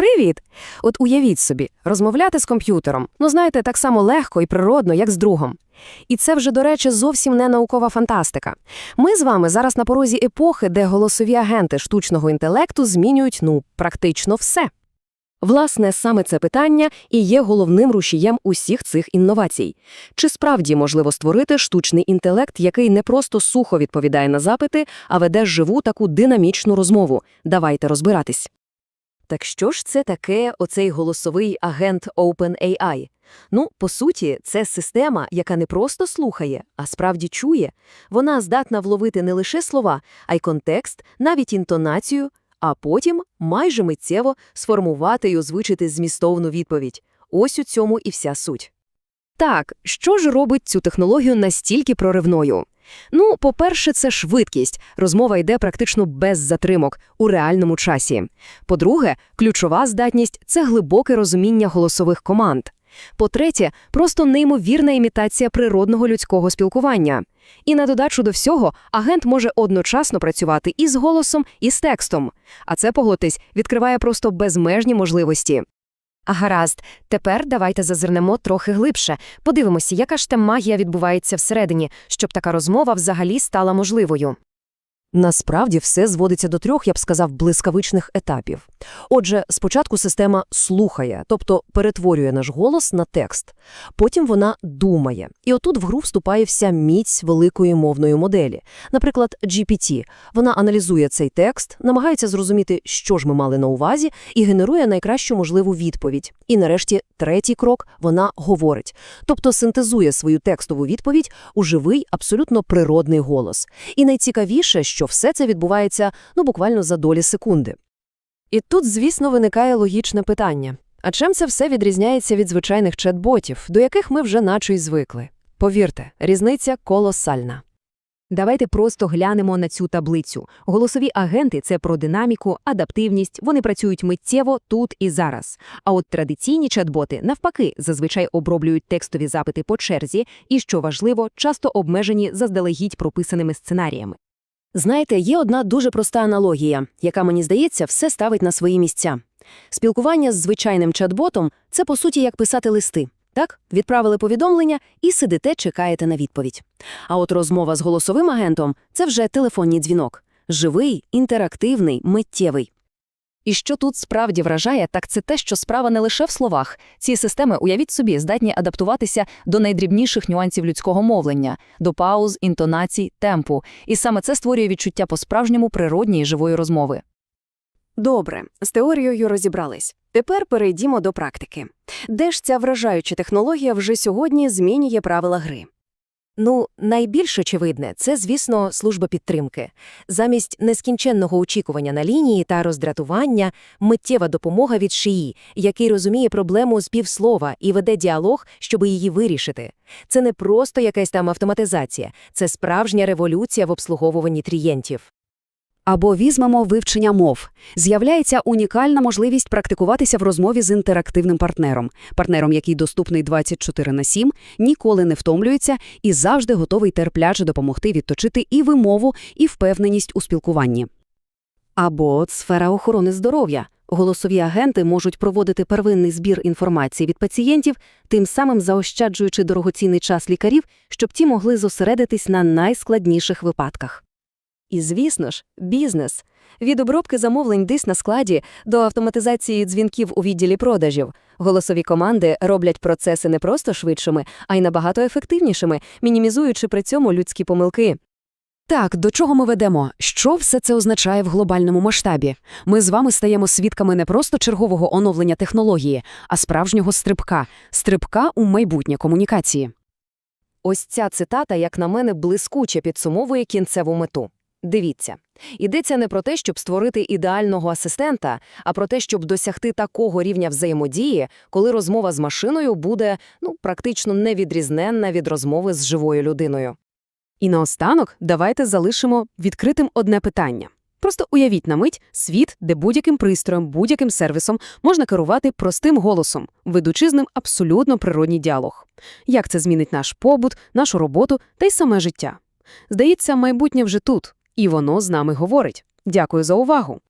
Привіт! От уявіть собі, розмовляти з комп'ютером, ну знаєте, так само легко і природно, як з другом. І це вже, до речі, зовсім не наукова фантастика. Ми з вами зараз на порозі епохи, де голосові агенти штучного інтелекту змінюють, ну, практично все. Власне, саме це питання і є головним рушієм усіх цих інновацій. Чи справді можливо створити штучний інтелект, який не просто сухо відповідає на запити, а веде живу таку динамічну розмову? Давайте розбиратись. Так що ж це таке оцей голосовий агент OpenAI? Ну, по суті, це система, яка не просто слухає, а справді чує. Вона здатна вловити не лише слова, а й контекст, навіть інтонацію, а потім майже миттєво сформувати й озвучити змістовну відповідь. Ось у цьому і вся суть. Так, що ж робить цю технологію настільки проривною? Ну, по-перше, це швидкість. Розмова йде практично без затримок у реальному часі. По-друге, ключова здатність це глибоке розуміння голосових команд. По-третє, просто неймовірна імітація природного людського спілкування. І на додачу до всього, агент може одночасно працювати і з голосом, і з текстом. А це, погодьтесь, відкриває просто безмежні можливості. А гаразд, тепер давайте зазирнемо трохи глибше. Подивимося, яка ж там магія відбувається всередині, щоб така розмова взагалі стала можливою. Насправді все зводиться до трьох, я б сказав, блискавичних етапів. Отже, спочатку система слухає, тобто перетворює наш голос на текст. Потім вона думає. І отут в гру вступає вся міць великої мовної моделі. Наприклад, GPT. Вона аналізує цей текст, намагається зрозуміти, що ж ми мали на увазі, і генерує найкращу можливу відповідь. І нарешті третій крок – вона говорить. Тобто синтезує свою текстову відповідь у живий, абсолютно природний голос. І найцікавіше, що все це відбувається ну буквально за долі секунди. І тут, звісно, виникає логічне питання. А чим це все відрізняється від звичайних чат-ботів, до яких ми вже наче й звикли? Повірте, різниця колосальна. Давайте просто глянемо на цю таблицю. Голосові агенти це про динаміку, адаптивність, вони працюють миттєво тут і зараз. А от традиційні чат-боти, навпаки, зазвичай оброблюють текстові запити по черзі і, що важливо, часто обмежені заздалегідь прописаними сценаріями. Знаєте, є одна дуже проста аналогія, яка, мені здається, все ставить на свої місця. Спілкування з звичайним чат-ботом – це, по суті, як писати листи. Так, відправили повідомлення і сидите, чекаєте на відповідь. А от розмова з голосовим агентом – це вже телефонний дзвінок. Живий, інтерактивний, миттєвий. І що тут справді вражає, так це те, що справа не лише в словах. Ці системи, уявіть собі, здатні адаптуватися до найдрібніших нюансів людського мовлення, до пауз, інтонацій, темпу. І саме це створює відчуття по-справжньому природньої живої розмови. Добре, з теорією розібрались. Тепер перейдімо до практики. Де ж ця вражаюча технологія вже сьогодні змінює правила гри? Ну, найбільш очевидне – це, звісно, служба підтримки. Замість нескінченного очікування на лінії та роздратування – миттєва допомога від шиї, який розуміє проблему з півслова і веде діалог, щоб її вирішити. Це не просто якась там автоматизація, це справжня революція в обслуговуванні клієнтів. Або візьмемо вивчення мов. З'являється унікальна можливість практикуватися в розмові з інтерактивним партнером. Партнером, який доступний 24 на 7, ніколи не втомлюється і завжди готовий терпляче допомогти відточити і вимову, і впевненість у спілкуванні. Або сфера охорони здоров'я. Голосові агенти можуть проводити первинний збір інформації від пацієнтів, тим самим заощаджуючи дорогоцінний час лікарів, щоб ті могли зосередитись на найскладніших випадках. І, звісно ж, бізнес. Від обробки замовлень десь на складі до автоматизації дзвінків у відділі продажів. Голосові команди роблять процеси не просто швидшими, а й набагато ефективнішими, мінімізуючи при цьому людські помилки. Так, до чого ми ведемо? Що все це означає в глобальному масштабі? Ми з вами стаємо свідками не просто чергового оновлення технології, а справжнього стрибка, стрибка у майбутнє комунікації. Ось ця цитата, як на мене, блискуче підсумовує кінцеву мету. Дивіться, йдеться не про те, щоб створити ідеального асистента, а про те, щоб досягти такого рівня взаємодії, коли розмова з машиною буде ну, практично невідрізненна від розмови з живою людиною. І наостанок давайте залишимо відкритим одне питання. Просто уявіть на мить світ, де будь-яким пристроєм, будь-яким сервісом можна керувати простим голосом, ведучи з ним абсолютно природній діалог. Як це змінить наш побут, нашу роботу та й саме життя? Здається, майбутнє вже тут. І воно з нами говорить. Дякую за увагу!